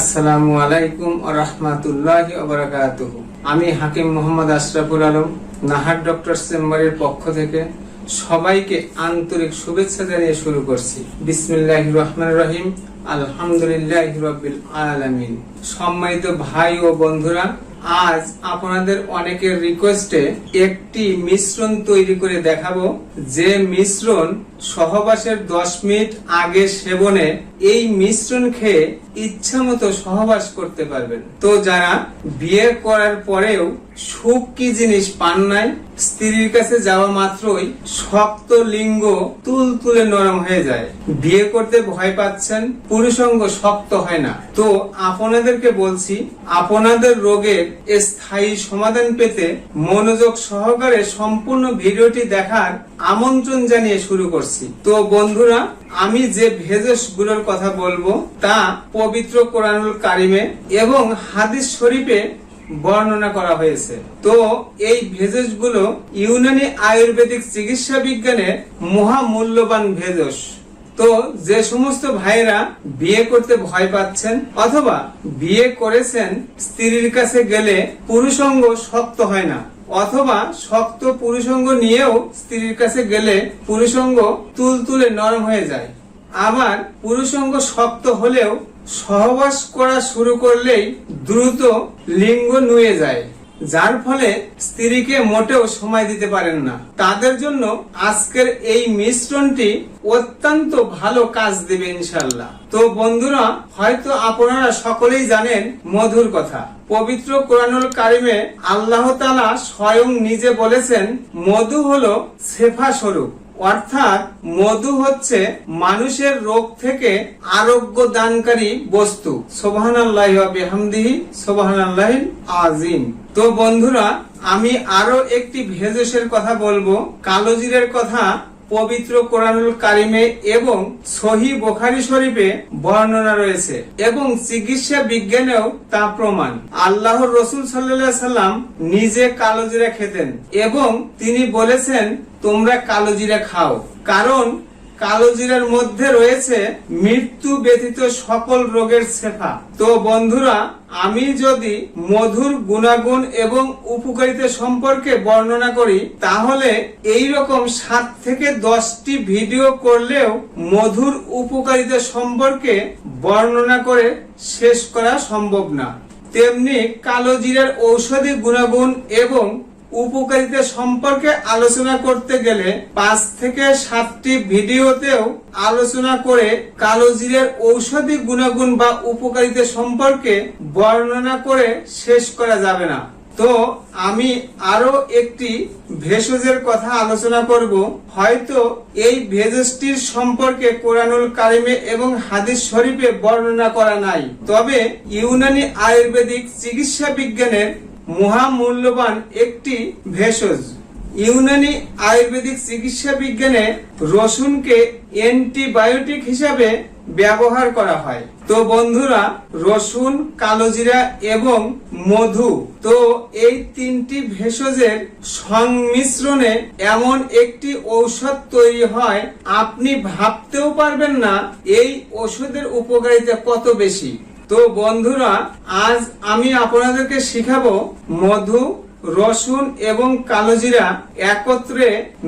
আসসালামু আলাইকুম রহমাতুল্লাহ আমি হাকিম মোহাম্মদ আশরাফুল আলম, নাহার ডক্টর চেম্বারের পক্ষ থেকে সবাইকে আন্তরিক শুভেচ্ছা জানিয়ে শুরু করছি। বিসমিল্লাহ রহমান রহিম, আলহামদুলিল্লাহ রবিল আলামিন। সম্মানিত ভাই ও বন্ধুরা, আজ আপনাদের অনেকের রিকোয়েস্টে একটি মিশ্রণ তৈরি করে দেখাবো। যে মিশ্রণ সহবাসের দশ মিনিট আগে সেবনে এই মিশ্রণ খেয়ে ইচ্ছা মতো সহবাস করতে পারবেন। তো যারা বিয়ে করার পরেও সুখ কি জিনিস পান নাই, স্ত্রীর কাছে যাওয়া মাত্রই শক্ত লিঙ্গ তুল তুলে নরম হয়ে যায়। বিয়ে করতে ভয় পাচ্ছেন, পুরুষঙ্গ শক্ত হয় না। তো আপনাদেরকে বলছি, আপনাদের রোগের স্থায়ী সমাধান পেতে মনোযোগ সহকারে সম্পূর্ণ ভিডিওটি দেখার আমন্ত্রণ জানিয়ে শুরু করছি। তো বন্ধুরা, আমি যে ভেজসগুলোর কথা বলব, তা পবিত্র কোরআনুল কারিমে এবং হাদিস শরীফে বর্ণনা করা হয়েছে। তো এই ভেজসগুলো ইউনানি আয়ুর্বেদিক চিকিৎসা বিজ্ঞানের মহামূল্যবান ভেজস তো যে সমস্ত ভাইরা বিয়ে করতে ভয় পাচ্ছেন অথবা বিয়ে করেছেন, স্ত্রীর কাছে গেলে পুরুষঙ্গ শক্ত হয় না। অথবা শক্ত পুরুষঙ্গ নিয়েও স্ত্রীর কাছে গেলে পুরুষঙ্গ তুল তুলে নরম হয়ে যায়। আবার পুরুষঙ্গ শক্ত হলেও সহবাস করা শুরু করলেই দ্রুত লিঙ্গ নুয়ে যায়। যার ফলে স্ত্রীকে মোটেও সময় দিতে পারেন না। তাদের জন্য আজকের এই মিশ্রণটি অত্যন্ত ভালো কাজ দেবে ইনশাল্লাহ তো বন্ধুরা, হয়তো আপনারা সকলেই জানেন মধুর কথা। পবিত্র কোরআনুল কারিমে আল্লাহ তালা স্বয়ং নিজে বলেছেন, মধু হলো সেফা স্বরূপ অর্থাৎ মধু হচ্ছে মানুষের রোগ থেকে আরোগ্য দানকারী বস্তু। সোবাহান আল্লাহ বেহামদিহি সোবাহান আল্লাহ আজিম তো বন্ধুরা, আমি আরও একটি ভেজসের কথা বলব, কালোজিরের কথা। পবিত্র কোরআনুল কারিমে এবং সহি বোখারি শরীফে বর্ণনা রয়েছে এবং চিকিৎসা বিজ্ঞানেও তা প্রমাণ। আল্লাহর রসুল সাল্লাহ সাল্লাম নিজে কালোজিরা খেতেন এবং তিনি বলেছেন, তোমরা কালোজিরা খাও। কারণ কালোজিরার মধ্যে রয়েছে মৃত্যু ব্যতীত সকল রোগের শেফা। তো বন্ধুরা, আমি যদি মধুর গুণাগুণ এবং উপকারিতা সম্পর্কে বর্ণনা করি, তাহলে এই রকম সাত থেকে দশটি ভিডিও করলেও মধুর উপকারিতা সম্পর্কে বর্ণনা করে শেষ করা সম্ভব না। তেমনি কালো জিরার ঔষধি গুণাগুণ এবং উপকারিতা সম্পর্কে আলোচনা করতে গেলে পাঁচ থেকে সাতটি ভিডিওতেও আলোচনা করে কালো জিরের ঔষধি গুণাগুণ বা উপকারিতা সম্পর্কে বর্ণনা করে শেষ করা যাবে না। তো আমি আরও একটি ভেষজের কথা আলোচনা করব। হয়তো এই ভেষজটির সম্পর্কে কোরআনুল কারিমে এবং হাদিস শরীফে বর্ণনা করা নাই। তবে ইউনানি আয়ুর্বেদিক চিকিৎসা বিজ্ঞানের মহামূল্যবান একটি ভেষজ। ইউনানি আয়ুর্বেদিক চিকিৎসা বিজ্ঞানে রসুনকে অ্যান্টিবায়োটিক হিসাবে ব্যবহার করা হয়। তো বন্ধুরা, রসুন, কালোজিরা এবং মধু, তো এই তিনটি ভেষজের সংমিশ্রণে এমন একটি ঔষধ তৈরি হয়, আপনি ভাবতেও পারবেন না এই ওষুধের উপকারিতা কত বেশি। তো বন্ধুরা, আজ আমি আপনাদেরকে শিখাবো মধু, রসুন এবং কালোজিরা একত্রে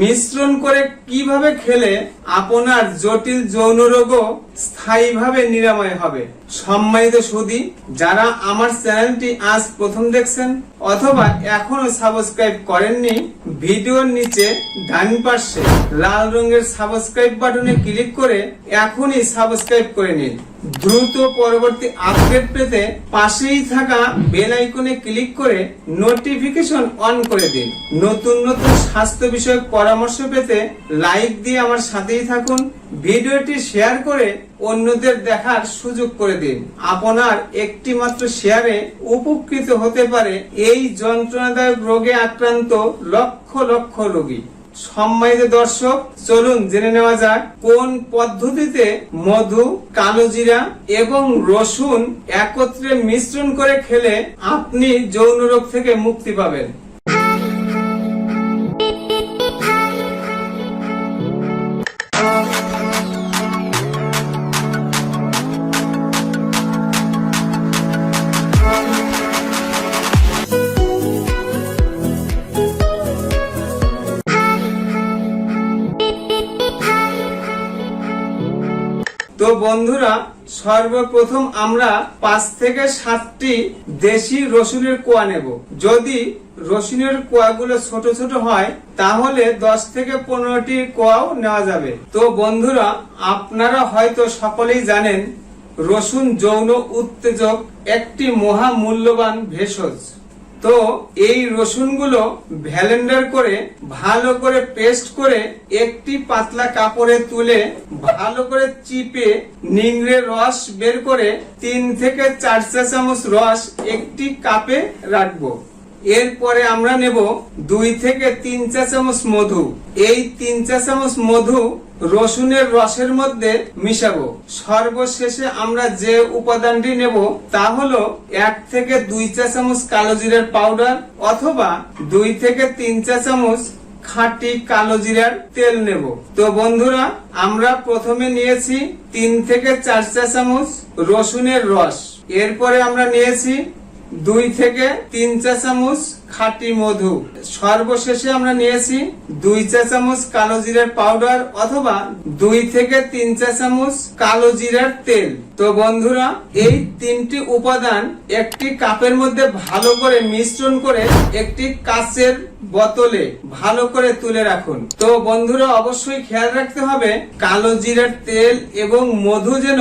মিশ্রণ করে কীভাবে খেলে আপনার জটিল যৌন রোগও স্থায়ীভাবে নিরাময় হবে। সম্মানিত সুদী, যারা আমার চ্যানেলটি আজ প্রথম দেখছেন অথবা এখনও সাবস্ক্রাইব করেননি, ভিডিওর নিচে ডান পাশে লাল রঙের সাবস্ক্রাইব বাটনে ক্লিক করে এখনই সাবস্ক্রাইব করে নিন। দ্রুত পরবর্তী আপডেট পেতে পাশেই থাকা বেল আইকনে ক্লিক করে নোটিফিকেশন অন করে দিন। নতুন নতুন স্বাস্থ্য বিষয়ক পরামর্শ পেতে লাইক দিয়ে আমার সাথেই থাকুন। ভিডিওটি শেয়ার করে অন্যদের দেখার সুযোগ করে দিন। আপনার একটি মাত্র শেয়ারে উপকৃত হতে পারে এই যন্ত্রণাদায়ক রোগে আক্রান্ত লক্ষ লক্ষ রোগী। সম্মানিত দর্শক, চলুন জেনে নেওয়া যাক কোন পদ্ধতিতে মধু, কালোজিরা এবং রসুন একত্রে মিশ্রণ করে খেলে আপনি যৌন রোগ থেকে মুক্তি পাবেন। বন্ধুরা, সর্বপ্রথম আমরা পাঁচ থেকে সাতটি দেশি রসুনের কোয়া নেব। যদি রসুনের কোয়াগুলো ছোট ছোট হয়, তাহলে দশ থেকে পনেরোটি কোয়াও নেওয়া যাবে। তো বন্ধুরা, আপনারা হয়তো সকলেই জানেন, রসুন যৌন উত্তেজক একটি মহা মূল্যবান ভেষজ। তো এই রসুনগুলো ভ্যালেন্ডার করে, ভালো করে পেস্ট করে একটি পাতলা কাপড়ে তুলে, ভালো করে চিপে নিংড়ে রস বের করে তিন থেকে চার চা চামচ রস একটি কাপে রাখব। এরপরে আমরা নেব দুই থেকে তিন চা চামচ মধু। এই তিন চা চামচ মধু রসুনের রসের মধ্যে মিশাবো। সর্বশেষে আমরা যে উপাদানটি নেব তা হলো এক থেকে দুই চা চামচ কালো জিরার পাউডার অথবা দুই থেকে তিন চা চামচ খাঁটি কালো জিরার তেল নেব। তো বন্ধুরা, আমরা প্রথমে নিয়েছি তিন থেকে চার চা চামচ রসুনের রস। এরপরে আমরা নিয়েছি দুই থেকে তিন চা চামচ খাঁটি মধু। সর্বশেষে আমরা নিয়েছি দুই চা চামচ কালো জিরার পাউডার অথবা দুই থেকে তিন চা চামচ কালো জিরার তেল। তো বন্ধুরা, এই তিনটি উপাদান একটি কাপের মধ্যে ভালো করে মিশ্রণ করে একটি কাচের বোতলে ভালো করে তুলে রাখুন। তো বন্ধুরা, অবশ্যই খেয়াল রাখতে হবে, কালো জিরার তেল এবং মধু যেন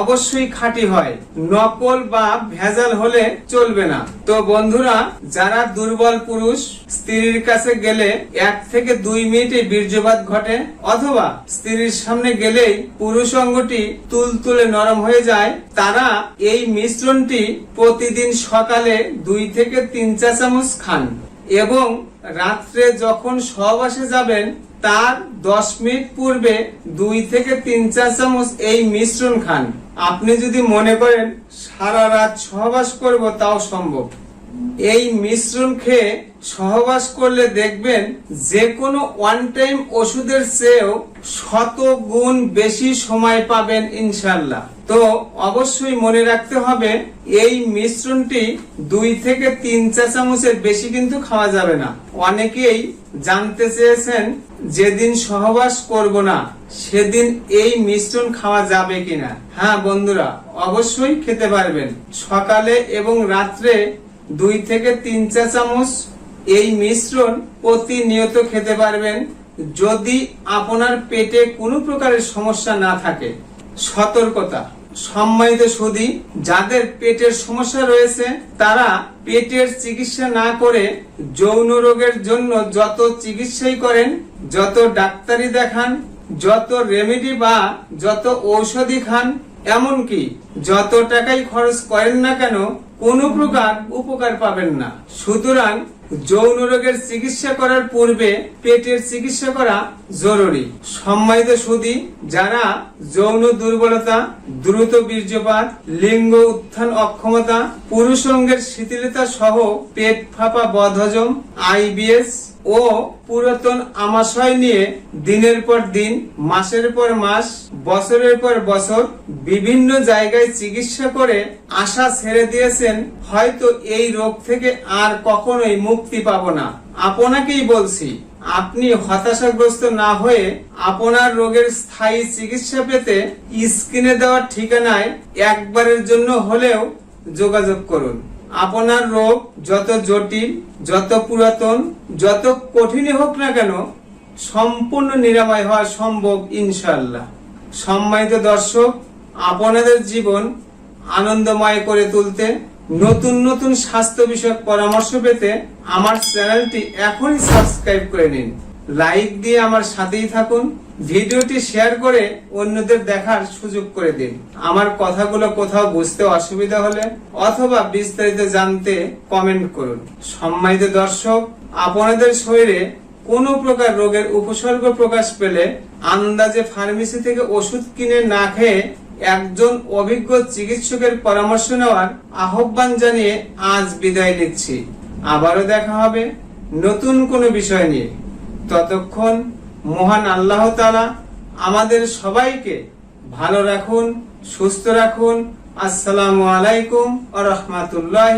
অবশ্যই খাঁটি হয়। নকল বা ভেজাল হলে চলবে না। তো বন্ধুরা, যারা দুর্বল পুরুষ স্ত্রীর কাছে গেলে এক থেকে দুই মিনিটে বীর্যপাত ঘটে, অথবা স্ত্রীর সামনে গেলেই পুরুষ অঙ্গটি তুলতুলে নরম হয়ে যায়। তারা এই মিশ্রণটি প্রতিদিন সকালে দুই থেকে তিন চা চামচ খান এবং রাত্রে যখন সহবাসে যাবেন, তার দশ মিনিট পূর্বে দুই থেকে তিন চা চামচ এই মিশ্রণ খান। আপনি যদি মনে করেন, সারা রাত সহবাস করব, তাও সম্ভব। এই মিশ্রণ খেয়ে সহবাস করলে দেখবেন যে কোনো ওয়ান টাইম ওষুধের চেয়েও শত গুণ বেশি সময় পাবেন ইনশাল্লাহ তো অবশ্যই মনে রাখতে হবে, এই মিশ্রণটি দুই থেকে তিন চা চামচের বেশি কিন্তু খাওয়া যাবে না। অনেকেই জানতে চেয়েছেন, যেদিন সহবাস করব না, সেদিন এই মিশ্রণ খাওয়া যাবে কিনা? হ্যাঁ বন্ধুরা, অবশ্যই খেতে পারবেন। সকালে এবং রাত্রে দুই থেকে তিন চা চামচ এই মিশ্রণ প্রতিনিয়ত খেতে পারবেন। যদি আপনার পেটে কোনো প্রকারের সমস্যা না থাকে, সতর্কতা। সম্মানিত সুদী, যাদের পেটের সমস্যা রয়েছে, তারা পেটের চিকিৎসা না করে যৌন রোগের জন্য যত চিকিৎসাই করেন, যত ডাক্তারি দেখান, যত রেমেডি বা যত ঔষধি খান এমনকি যত টাকাই খরচ করেন না কেন, কোনো প্রকার উপকার পাবেন না। সুতরাং যৌন রোগের চিকিৎসা করার পূর্বে পেটের চিকিৎসা করা জরুরি। সম্মানিত সুদি, যারা যৌন দুর্বলতা, দ্রুত বীর্যপাত, লিঙ্গ উত্থান অক্ষমতা পুরুষ অঙ্গের শিথিলতা সহ পেট ফাঁপা বদহজম, আইবিএস ও পুরাতন আমাশয় নিয়ে দিনের পর দিন, মাসের পর মাস বছরের পর বছর বিভিন্ন জায়গায় চিকিৎসা করে আশা ছেড়ে দিয়েছেন, হয়তো এই রোগ থেকে আর কখনোই মুক্তি পাবো না। আপনাকেই বলছি, আপনি হতাশাগ্রস্ত না হয়ে আপনার রোগের স্থায়ী চিকিৎসা পেতে স্ক্রিনে দেওয়া ঠিকানায় একবারের জন্য হলেও যোগাযোগ করুন। আপনার রোগ যত জটিল, যত পুরাতন, যত কঠিনই হোক না কেন, সম্পূর্ণ নিরাময় হওয়া সম্ভব ইনশাল্লাহ সম্মানিত দর্শক, আপনাদের জীবন আনন্দময় করে তুলতে নতুন নতুন স্বাস্থ্য বিষয়ক পরামর্শ পেতে আমার চ্যানেলটি এখনই সাবস্ক্রাইব করে নিন। লাইক দিয়ে আমার সাথেই থাকুন, ভিডিওটি শেয়ার করে অন্যদের দেখার সুযোগ করে দিন। আমার কথাগুলো কোথাও বুঝতে অসুবিধা হলে অথবা বিস্তারিত জানতে কমেন্ট করুন। সম্মানিত দর্শক, আপনাদের শরীরে কোনো প্রকার রোগের উপসর্গ প্রকাশ পেলে আন্দাজে ফার্মেসি থেকে ওষুধ কিনে না খেয়ে একজন অভিজ্ঞ চিকিৎসকের পরামর্শ নেওয়ার আহ্বান জানিয়ে আজ বিদায় নিচ্ছি। আবারও দেখা হবে নতুন কোনো বিষয় নিয়ে। ততক্ষণ মহান আল্লাহ তালা আমাদের সবাইকে ভালো রাখুন, সুস্থ রাখুন। আসসালামু আলাইকুম আ রহমতুল্লাহ